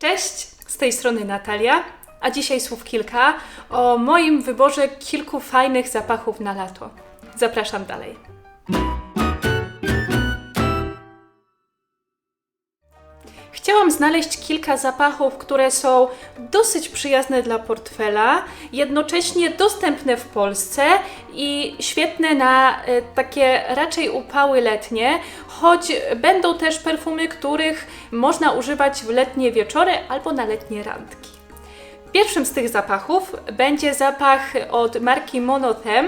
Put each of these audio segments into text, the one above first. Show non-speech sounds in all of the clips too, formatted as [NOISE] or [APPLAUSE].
Cześć, z tej strony Natalia, a dzisiaj słów kilka o moim wyborze kilku fajnych zapachów na lato. Zapraszam dalej. Znaleźć kilka zapachów, które są dosyć przyjazne dla portfela, jednocześnie dostępne w Polsce i świetne na e, takie raczej upały letnie, choć będą też perfumy, których można używać w letnie wieczory albo na letnie randki. Pierwszym z tych zapachów będzie zapach od marki Monothem,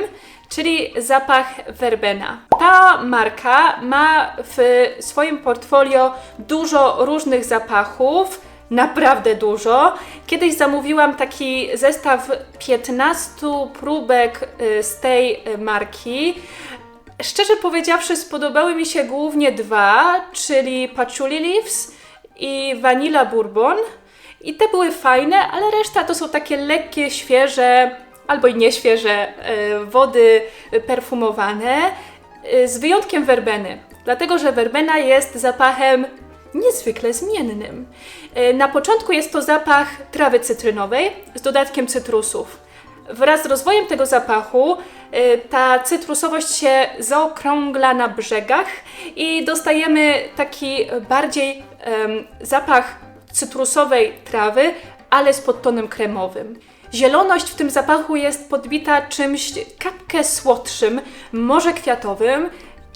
czyli zapach verbena. Ta marka ma w swoim portfolio dużo różnych zapachów, naprawdę dużo. Kiedyś zamówiłam taki zestaw 15 próbek y, z tej y, marki. Szczerze powiedziawszy, spodobały mi się głównie dwa, czyli Patchouli Leaves i Vanilla Bourbon. I te były fajne, ale reszta to są takie lekkie, świeże albo i nieświeże e, wody perfumowane, e, z wyjątkiem werbeny. Dlatego, że werbena jest zapachem niezwykle zmiennym. E, Na początku jest to zapach trawy cytrynowej z dodatkiem cytrusów. Wraz z rozwojem tego zapachu ta cytrusowość się zaokrągla na brzegach i dostajemy taki bardziej em, zapach cytrusowej trawy, ale z podtonem kremowym. Zieloność w tym zapachu jest podbita czymś kapkę słodszym, może kwiatowym,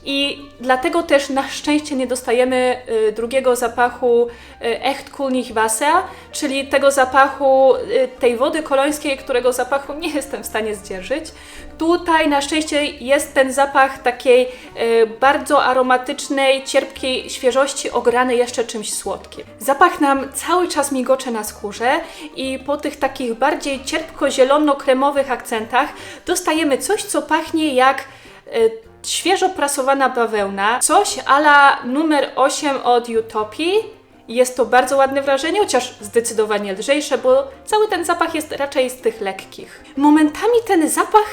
i dlatego też na szczęście nie dostajemy y, drugiego zapachu y, Echt Kulnich Wasser, czyli tego zapachu y, tej wody kolońskiej, którego zapachu nie [LAUGHS] jestem w stanie zdzierżyć. Tutaj na szczęście jest ten zapach takiej bardzo aromatycznej, cierpkiej świeżości, ograny jeszcze czymś słodkim. Zapach nam cały czas migocze na skórze i po tych takich bardziej cierpko-zielono-kremowych akcentach dostajemy coś, co pachnie jak świeżo prasowana bawełna, coś ala numer 8 od Utopii. Jest to bardzo ładne wrażenie, chociaż zdecydowanie lżejsze, bo cały ten zapach jest raczej z tych lekkich. Momentami ten zapach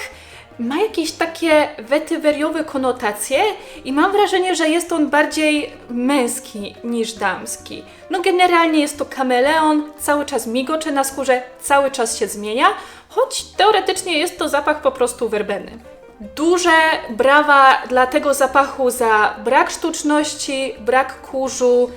ma jakieś takie wetyweriowe konotacje i mam wrażenie, że jest on bardziej męski niż damski. No generalnie jest to kameleon, cały czas migocze na skórze, cały czas się zmienia, choć teoretycznie jest to zapach po prostu werbeny. Duże brawa dla tego zapachu za brak sztuczności, brak kurzu.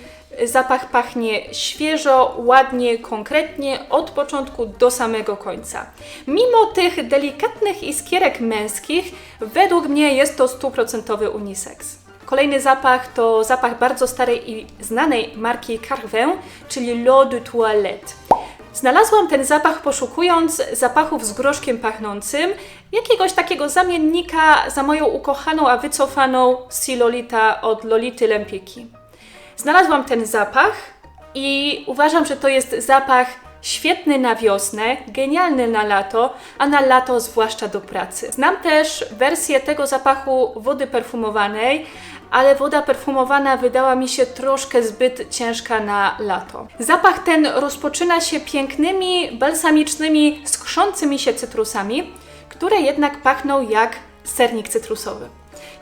Zapach pachnie świeżo, ładnie, konkretnie od początku do samego końca. Mimo tych delikatnych iskierek męskich, według mnie jest to stuprocentowy unisex. Kolejny zapach to zapach bardzo starej i znanej marki Carvin, czyli L'eau de toilette. Znalazłam ten zapach poszukując zapachów z groszkiem pachnącym, jakiegoś takiego zamiennika za moją ukochaną, a wycofaną Silolita od Lolity Lempiki. Znalazłam ten zapach i uważam, że to jest zapach świetny na wiosnę, genialny na lato, a na lato zwłaszcza do pracy. Znam też wersję tego zapachu wody perfumowanej, ale woda perfumowana wydała mi się troszkę zbyt ciężka na lato. Zapach ten rozpoczyna się pięknymi, balsamicznymi, skrzącymi się cytrusami, które jednak pachną jak sernik cytrusowy.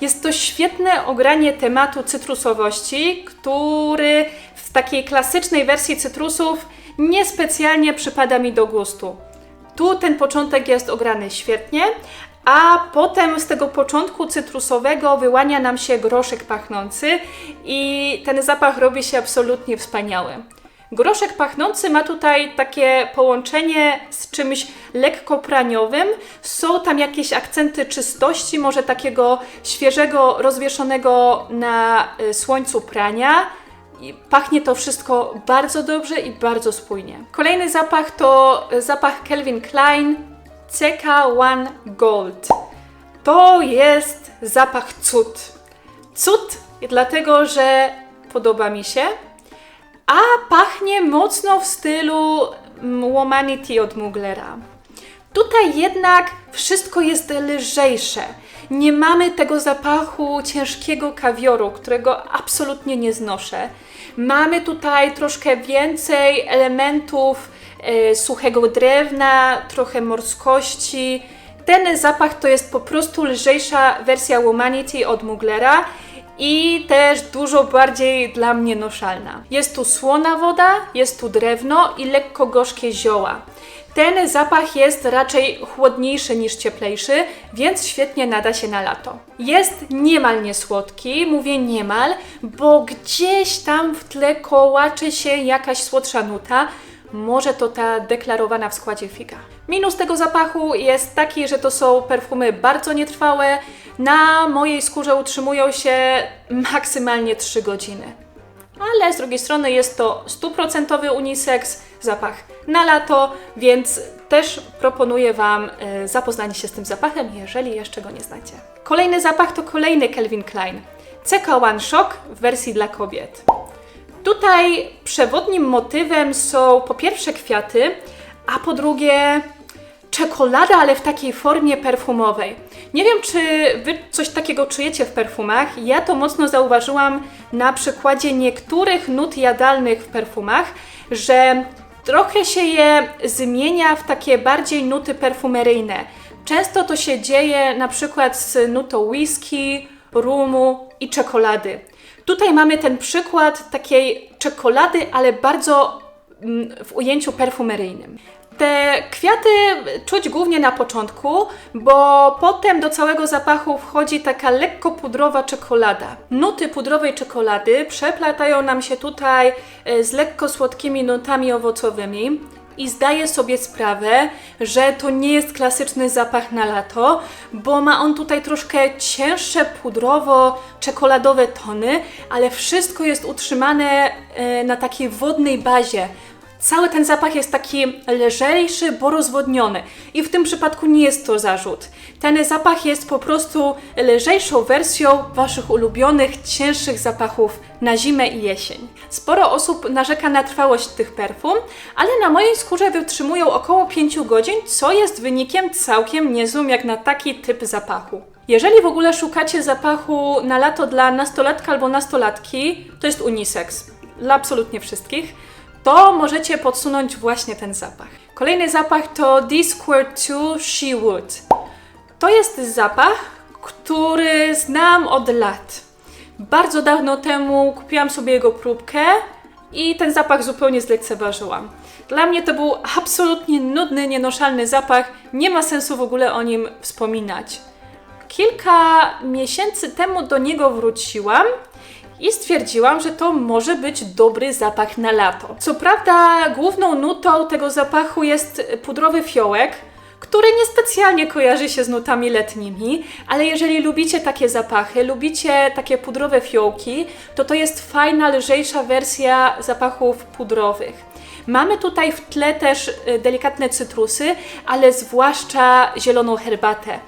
Jest to świetne ogranie tematu cytrusowości, który w takiej klasycznej wersji cytrusów niespecjalnie przypada mi do gustu. Tu ten początek jest ograny świetnie, a potem z tego początku cytrusowego wyłania nam się groszek pachnący i ten zapach robi się absolutnie wspaniały. Groszek pachnący ma tutaj takie połączenie z czymś lekko praniowym. Są tam jakieś akcenty czystości, może takiego świeżego, rozwieszonego na y, słońcu prania. I pachnie to wszystko bardzo dobrze i bardzo spójnie. Kolejny zapach to zapach Calvin Klein CK1 Gold. To jest zapach cud. Cud dlatego, że podoba mi się, a pachnie mocno w stylu mm, Womanity od Muglera. Tutaj jednak wszystko jest lżejsze. Nie mamy tego zapachu ciężkiego kawioru, którego absolutnie nie znoszę. Mamy tutaj troszkę więcej elementów e, suchego drewna, trochę morskości. Ten zapach to jest po prostu lżejsza wersja Womanity od Muglera i też dużo bardziej dla mnie noszalna. Jest tu słona woda, jest tu drewno i lekko gorzkie zioła. Ten zapach jest raczej chłodniejszy niż cieplejszy, więc świetnie nada się na lato. Jest niemal niesłodki, mówię niemal, bo gdzieś tam w tle kołacze się jakaś słodsza nuta, może to ta deklarowana w składzie figa. Minus tego zapachu jest taki, że to są perfumy bardzo nietrwałe. Na mojej skórze utrzymują się maksymalnie 3 godziny. Ale z drugiej strony jest to stuprocentowy unisex, zapach na lato, więc też proponuję Wam e, zapoznanie się z tym zapachem, jeżeli jeszcze go nie znacie. Kolejny zapach to kolejny Calvin Klein. CK One Shock w wersji dla kobiet. Tutaj przewodnim motywem są po pierwsze kwiaty, a po drugie czekolada, ale w takiej formie perfumowej. Nie wiem, czy Wy coś takiego czujecie w perfumach. Ja to mocno zauważyłam na przykładzie niektórych nut jadalnych w perfumach, że trochę się je zmienia w takie bardziej nuty perfumeryjne. Często to się dzieje na przykład z nutą whisky, rumu i czekolady. Tutaj mamy ten przykład takiej czekolady, ale bardzo mm, w ujęciu perfumeryjnym. Te kwiaty czuć głównie na początku, bo potem do całego zapachu wchodzi taka lekko pudrowa czekolada. Nuty pudrowej czekolady przeplatają nam się tutaj e, z lekko słodkimi nutami owocowymi. I zdaję sobie sprawę, że to nie jest klasyczny zapach na lato, bo ma on tutaj troszkę cięższe pudrowo-czekoladowe tony, ale wszystko jest utrzymane e, na takiej wodnej bazie. Cały ten zapach jest taki lżejszy, bo rozwodniony. I w tym przypadku nie jest to zarzut. Ten zapach jest po prostu lżejszą wersją Waszych ulubionych, cięższych zapachów na zimę i jesień. Sporo osób narzeka na trwałość tych perfum, ale na mojej skórze wytrzymują około 5 godzin, co jest wynikiem całkiem niezłym jak na taki typ zapachu. Jeżeli w ogóle szukacie zapachu na lato dla nastolatka albo nastolatki, to jest unisex. Dla absolutnie wszystkich to możecie podsunąć właśnie ten zapach. Kolejny zapach to D-Square 2 She Wood. To jest zapach, który znam od lat. Bardzo dawno temu kupiłam sobie jego próbkę i ten zapach zupełnie zlekceważyłam. Dla mnie to był absolutnie nudny, nienoszalny zapach, nie ma sensu w ogóle o nim wspominać. Kilka miesięcy temu do niego wróciłam i stwierdziłam, że to może być dobry zapach na lato. Co prawda, główną nutą tego zapachu jest pudrowy fiołek, który niespecjalnie kojarzy się z nutami letnimi, ale jeżeli lubicie takie zapachy, lubicie takie pudrowe fiołki, to to jest fajna, lżejsza wersja zapachów pudrowych. Mamy tutaj w tle też y, delikatne cytrusy, ale zwłaszcza zieloną herbatę.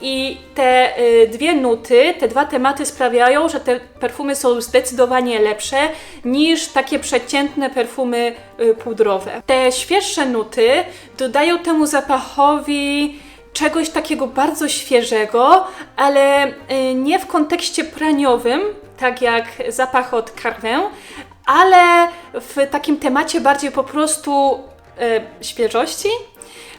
I te y, dwie nuty, te dwa tematy sprawiają, że te perfumy są zdecydowanie lepsze niż takie przeciętne perfumy y, pudrowe. Te świeższe nuty dodają temu zapachowi czegoś takiego bardzo świeżego, ale nie w kontekście praniowym, tak jak zapach od Carvin, ale w takim temacie bardziej po prostu e, świeżości.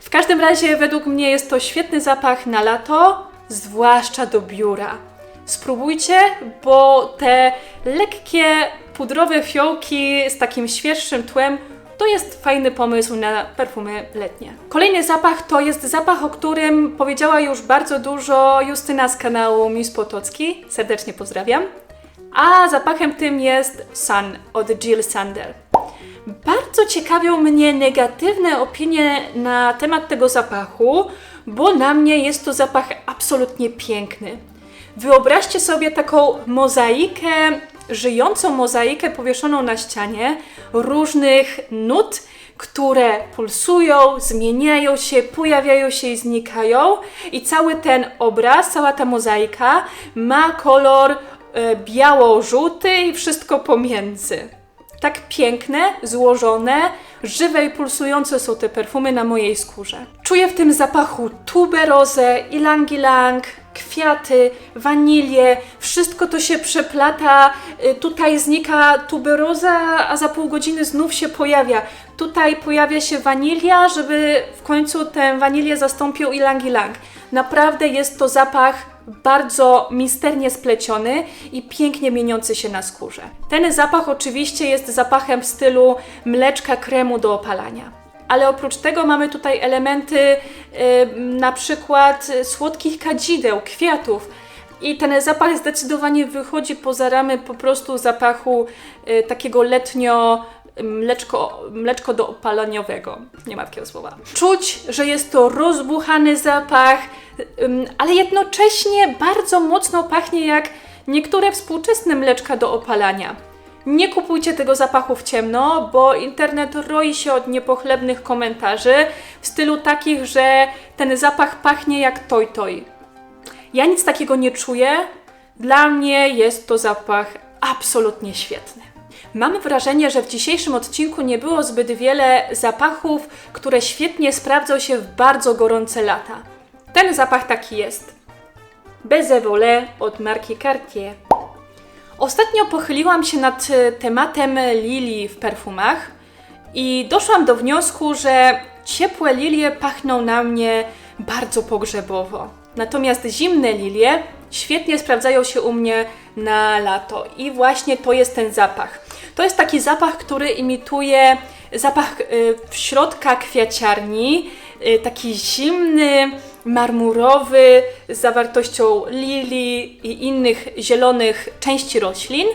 W każdym razie, według mnie jest to świetny zapach na lato, zwłaszcza do biura. Spróbujcie, bo te lekkie pudrowe fiołki z takim świeższym tłem to jest fajny pomysł na perfumy letnie. Kolejny zapach to jest zapach, o którym powiedziała już bardzo dużo Justyna z kanału Miss Potocki. Serdecznie pozdrawiam a zapachem tym jest Sun od Jill Sander. Bardzo ciekawią mnie negatywne opinie na temat tego zapachu, bo na mnie jest to zapach absolutnie piękny. Wyobraźcie sobie taką mozaikę, żyjącą mozaikę powieszoną na ścianie różnych nut, które pulsują, zmieniają się, pojawiają się i znikają, i cały ten obraz, cała ta mozaika ma kolor biało-żółty i wszystko pomiędzy. Tak piękne, złożone, żywe i pulsujące są te perfumy na mojej skórze. Czuję w tym zapachu tuberozę, ilang-ilang, kwiaty, wanilię, wszystko to się przeplata. E, tutaj znika tuberoza, a za pół godziny znów się pojawia. Tutaj pojawia się wanilia, żeby w końcu tę wanilię zastąpił ilang-ilang. Naprawdę jest to zapach bardzo misternie spleciony i pięknie mieniący się na skórze. Ten zapach oczywiście jest zapachem w stylu mleczka kremu do opalania. Ale oprócz tego mamy tutaj elementy y, na przykład słodkich kadzideł, kwiatów. I ten zapach zdecydowanie wychodzi poza ramy po prostu zapachu y, takiego letnio mleczko, mleczko do opalaniowego. Nie ma takiego słowa. Czuć, że jest to rozbuchany zapach, ale jednocześnie bardzo mocno pachnie jak niektóre współczesne mleczka do opalania. Nie kupujcie tego zapachu w ciemno, bo internet roi się od niepochlebnych komentarzy w stylu takich, że ten zapach pachnie jak toj toj. Ja nic takiego nie czuję. Dla mnie jest to zapach absolutnie świetny. Mam wrażenie, że w dzisiejszym odcinku nie było zbyt wiele zapachów, które świetnie sprawdzą się w bardzo gorące lata. Ten zapach taki jest. Volé od marki Cartier. Ostatnio pochyliłam się nad e, tematem lilii w perfumach i doszłam do wniosku, że ciepłe lilie pachną na mnie bardzo pogrzebowo. Natomiast zimne lilie świetnie sprawdzają się u mnie na lato i właśnie to jest ten zapach. To jest taki zapach, który imituje zapach y, w środka kwiaciarni, y, taki zimny, marmurowy, z zawartością lilii i innych zielonych części roślin.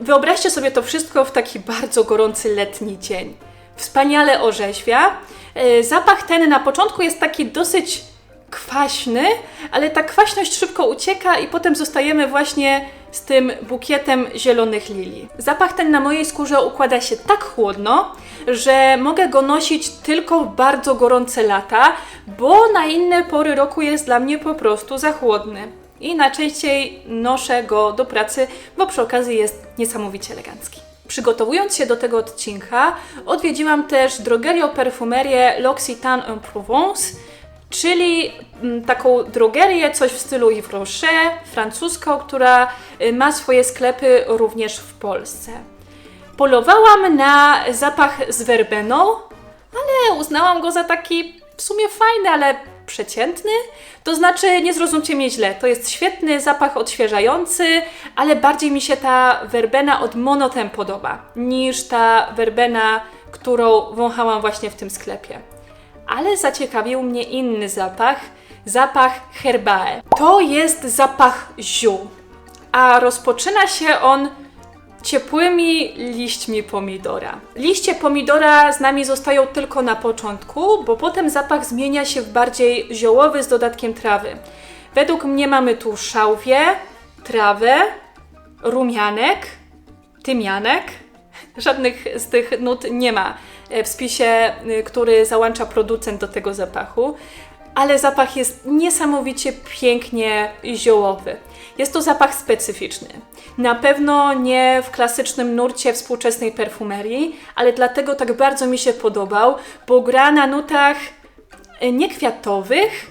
Wyobraźcie sobie to wszystko w taki bardzo gorący letni dzień. Wspaniale orzeźwia. Y, zapach ten na początku jest taki dosyć kwaśny, ale ta kwaśność szybko ucieka i potem zostajemy właśnie z tym bukietem zielonych lilii. Zapach ten na mojej skórze układa się tak chłodno, że mogę go nosić tylko w bardzo gorące lata, bo na inne pory roku jest dla mnie po prostu za chłodny. I najczęściej noszę go do pracy, bo przy okazji jest niesamowicie elegancki. Przygotowując się do tego odcinka, odwiedziłam też drogerię perfumerię L'Occitane en Provence, czyli mm, taką drogerię, coś w stylu Yves Rocher, francuską, która y, ma swoje sklepy również w Polsce. Polowałam na zapach z werbeną, ale uznałam go za taki w sumie fajny, ale przeciętny. To znaczy, nie zrozumcie mnie źle, to jest świetny zapach odświeżający, ale bardziej mi się ta werbena od monotem podoba niż ta werbena, którą wąchałam właśnie w tym sklepie ale zaciekawił mnie inny zapach, zapach herbae. To jest zapach ziół, a rozpoczyna się on ciepłymi liśćmi pomidora. Liście pomidora z nami zostają tylko na początku, bo potem zapach zmienia się w bardziej ziołowy z dodatkiem trawy. Według mnie mamy tu szałwię, trawę, rumianek, tymianek. Żadnych z tych nut nie ma w spisie, y, który załącza producent do tego zapachu, ale zapach jest niesamowicie pięknie ziołowy. Jest to zapach specyficzny. Na pewno nie w klasycznym nurcie współczesnej perfumerii, ale dlatego tak bardzo mi się podobał, bo gra na nutach e, nie kwiatowych,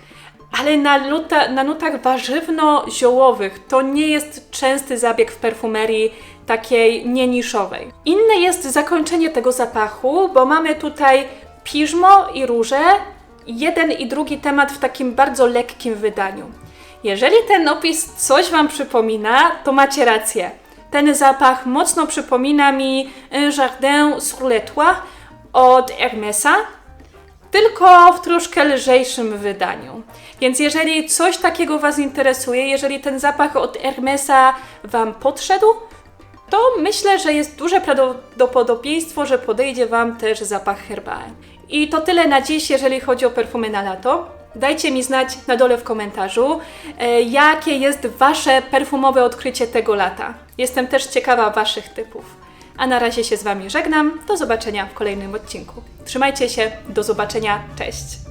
ale na, luta, na nutach warzywno-ziołowych. To nie jest częsty zabieg w perfumerii takiej nieniszowej. Inne jest zakończenie tego zapachu, bo mamy tutaj piżmo i róże, jeden i drugi temat w takim bardzo lekkim wydaniu. Jeżeli ten opis coś Wam przypomina, to macie rację. Ten zapach mocno przypomina mi Jardin sur les Toits od Hermesa, tylko w troszkę lżejszym wydaniu. Więc jeżeli coś takiego Was interesuje, jeżeli ten zapach od Hermesa Wam podszedł, to myślę, że jest duże prawdopodobieństwo, że podejdzie Wam też zapach herbae. I to tyle na dziś, jeżeli chodzi o perfumy na lato. Dajcie mi znać na dole w komentarzu, e, jakie jest Wasze perfumowe odkrycie tego lata. Jestem też ciekawa Waszych typów. A na razie się z Wami żegnam. Do zobaczenia w kolejnym odcinku. Trzymajcie się, do zobaczenia, cześć!